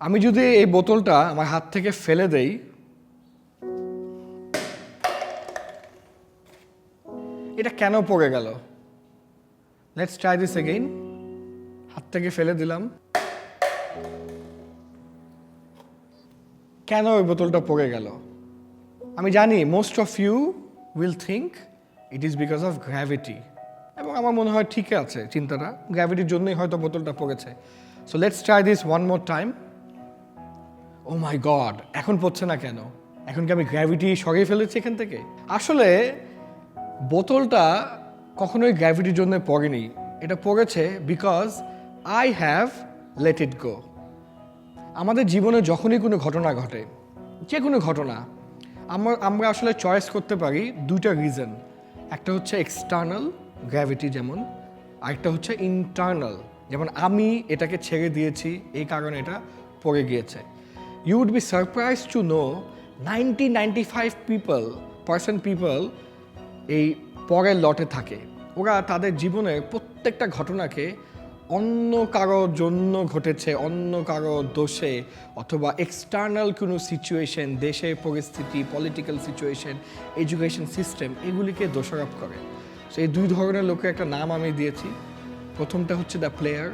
আমি যদি এই বোতলটা আমার হাত থেকে ফেলে দেই, এটা কেন পড়ে গেল? লেটস ট্রাই দিস এগেইন হাত থেকে ফেলে দিলাম। কেন ওই বোতলটা পড়ে গেল? আমি জানি most of you will think it is because of gravity এবং আমার মনে হয় ঠিক আছে চিন্তাটা। গ্র্যাভিটির জন্যই হয়তো বোতলটা পড়েছে। So let's try this one more time oh my God এখন পড়ছে না কেন? এখন কি আমি গ্র্যাভিটি সরিয়ে ফেলেছি এখান থেকে? আসলে, বোতলটা কখনোই গ্র্যাভিটির জন্য পড়েনি। এটা পড়েছে because I have let it go আমাদের জীবনে যখনই কোনো ঘটনা ঘটে, যে কোনো ঘটনা আমরা আমরা আসলে চয়েস করতে পারি দুইটা রিজন একটা হচ্ছে এক্সটার্নাল গ্র্যাভিটি যেমন, আরেকটা হচ্ছে ইন্টার্নাল যেমন আমি এটাকে ছেড়ে দিয়েছি, এই কারণে এটা পড়ে গিয়েছে। Would be surprise to know ninety ninety five people percent people এই পরের লটে থাকে। ওরা তাদের জীবনের প্রত্যেকটা ঘটনাকে অন্য কারও জন্য ঘটেছে, অন্য কারও দোষে অথবা এক্সটার্নাল কোনো সিচুয়েশন দেশের পরিস্থিতি পলিটিক্যাল সিচুয়েশন এডুকেশন সিস্টেম এগুলিকে দোষারোপ করে। সো এই দুই ধরনের লোকের একটা নাম আমি দিয়েছি। প্রথমটা হচ্ছে দ্য প্লেয়ার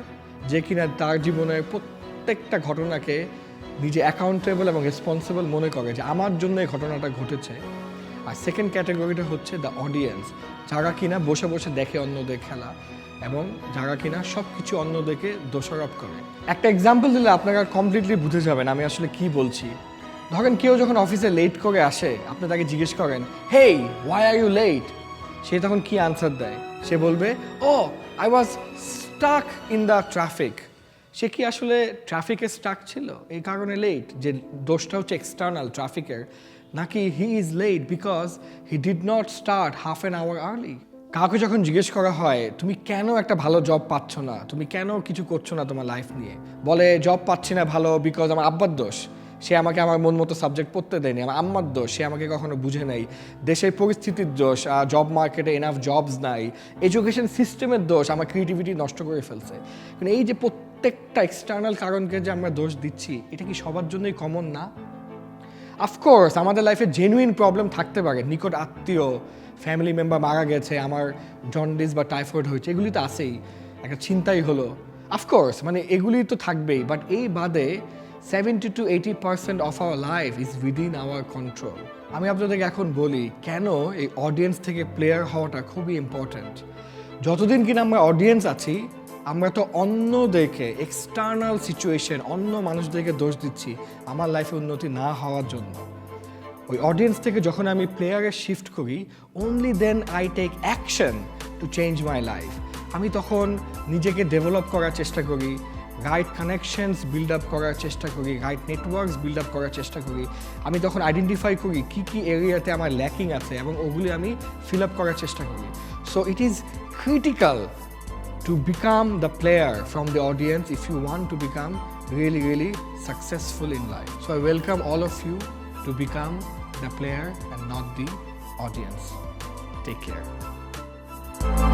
যে কিনা তার জীবনের প্রত্যেকটা ঘটনাকে নিজে অ্যাকাউন্টেবল এবং রেসপন্সিবল মনে করে যে আমার জন্য এই ঘটনাটা ঘটেছে। আর সেকেন্ড ক্যাটাগরিটা হচ্ছে দ্য অডিয়েন্স যারা কিনা বসে বসে দেখে অন্যদের খেলা এবং যারা কিনা সব কিছু অন্যদেরকে দোষারোপ করে। একটা এক্সাম্পল দিলে আপনারা কমপ্লিটলি বুঝে যাবেন আমি আসলে কি বলছি। ধরেন কেউ যখন অফিসে লেট করে আসে, আপনি তাকে জিজ্ঞেস করেন hey why are you late সে তখন কি আনসার দেয়? সে বলবে ও I was stuck in the traffic সে কি আসলে ট্রাফিকে স্টাক ছিল? এই কারণে লেট যে দোষটা হচ্ছে এক্সটার্নাল ট্রাফিকের নাকি he is late because he did not start half an hour early কাউকে যখন জিজ্ঞেস করা হয়, তুমি কেন একটা ভালো জব পাচ্ছ না? তুমি কেন কিছু করছ না তোমার লাইফ নিয়ে? বলে জব পাচ্ছি না ভালো বিকজ আমার আব্বার দোষ। সে আমাকে আমার মন মতো সাবজেক্ট পড়তে দেয়নি। আমার আম্মার দোষ, সে আমাকে কখনো বুঝে নেই। দেশের পরিস্থিতির দোষ জব মার্কেটে এনাফ জবস নাই। এডুকেশন সিস্টেমের দোষ, আমার ক্রিয়েটিভিটি নষ্ট করে ফেলছে। কিন্তু এই যে প্রত্যেকটা এক্সটার্নাল কারণকে যে আমরা দোষ দিচ্ছি, এটা কি সবার জন্যই কমন না? অফকোর্স আমাদের লাইফে জেনুইন প্রবলেম থাকতে পারে। নিকট আত্মীয় ফ্যামিলি মেম্বার মারা গেছে, আমার জন্ডিস বা টাইফয়েড হয়েছে, এগুলি তো আছেই। একটা চিন্তাই হলো। অফকোর্স মানে এগুলি তো থাকবেই বাট এই বাদে seventy two eighty percent of our life is within our control আমি আপনাদেরকে এখন বলি, কেন এই অডিয়েন্স থেকে প্লেয়ার হওয়াটা খুবই ইম্পর্ট্যান্ট যতদিন কিনা আমরা অডিয়েন্স আছি আমরা তো অন্যদেরকে এক্সটার্নাল সিচুয়েশন অন্য মানুষদেরকে দোষ দিচ্ছি আমার লাইফে উন্নতি না হওয়ার জন্য। ওই অডিয়েন্স থেকে যখন আমি প্লেয়ারে শিফট করি only then I take action to change my life আমি তখন নিজেকে ডেভেলপ করার চেষ্টা করি রাইট কানেকশনস বিল্ড আপ করার চেষ্টা করি রাইট নেটওয়ার্কস বিল্ড আপ করার চেষ্টা করি। আমি তখন আইডেন্টিফাই করি কী কী এরিয়াতে আমার ল্যাকিং আছে এবং ওগুলি আমি ফিল আপ করার চেষ্টা করি। So it is critical to become the player from the audience if you want to become really, really successful in life. So I welcome all of you to become the player and not the audience. Take care.